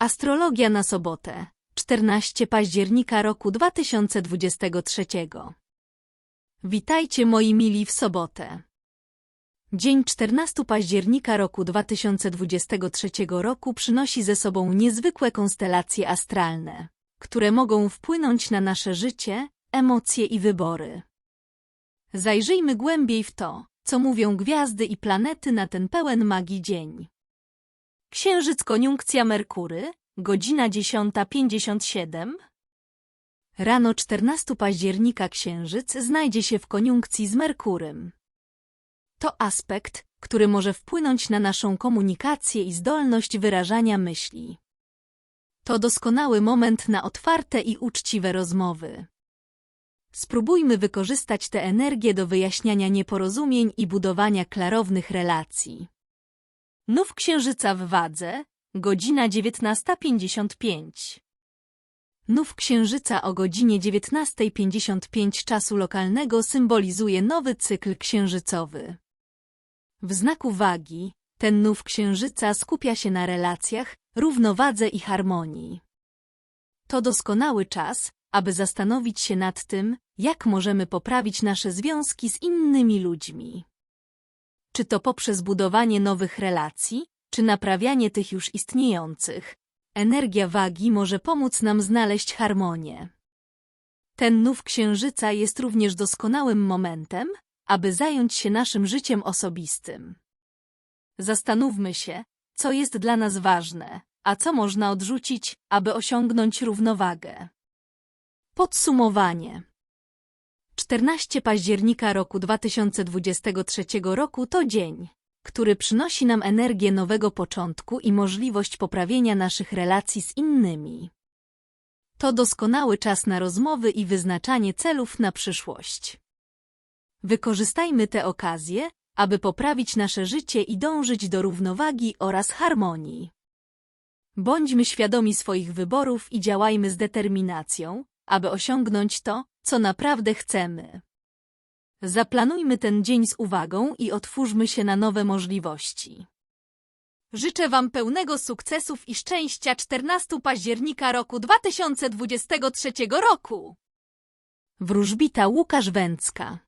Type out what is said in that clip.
Astrologia na sobotę, 14 października roku 2023. Witajcie moi mili w sobotę. Dzień 14 października roku 2023 roku przynosi ze sobą niezwykłe konstelacje astralne, które mogą wpłynąć na nasze życie, emocje i wybory. Zajrzyjmy głębiej w to, co mówią gwiazdy i planety na ten pełen magii dzień. Księżyc koniunkcja Merkury, godzina 10.57. Rano 14 października Księżyc znajdzie się w koniunkcji z Merkurym. To aspekt, który może wpłynąć na naszą komunikację i zdolność wyrażania myśli. To doskonały moment na otwarte i uczciwe rozmowy. Spróbujmy wykorzystać tę energię do wyjaśniania nieporozumień i budowania klarownych relacji. Nów księżyca w wadze, godzina 19.55. Nów księżyca o godzinie 19.55 czasu lokalnego symbolizuje nowy cykl księżycowy. W znaku wagi, ten nów księżyca skupia się na relacjach, równowadze i harmonii. To doskonały czas, aby zastanowić się nad tym, jak możemy poprawić nasze związki z innymi ludźmi. Czy to poprzez budowanie nowych relacji, czy naprawianie tych już istniejących. Energia wagi może pomóc nam znaleźć harmonię. Ten nów księżyca jest również doskonałym momentem, aby zająć się naszym życiem osobistym. Zastanówmy się, co jest dla nas ważne, a co można odrzucić, aby osiągnąć równowagę. Podsumowanie 14 października roku 2023 roku to dzień, który przynosi nam energię nowego początku i możliwość poprawienia naszych relacji z innymi. To doskonały czas na rozmowy i wyznaczanie celów na przyszłość. Wykorzystajmy tę okazję, aby poprawić nasze życie i dążyć do równowagi oraz harmonii. Bądźmy świadomi swoich wyborów i działajmy z determinacją, aby osiągnąć to, co naprawdę chcemy. Zaplanujmy ten dzień z uwagą i otwórzmy się na nowe możliwości. Życzę Wam pełnego sukcesów i szczęścia 14 października roku 2023 roku. Wróżbita Łukasz Węcka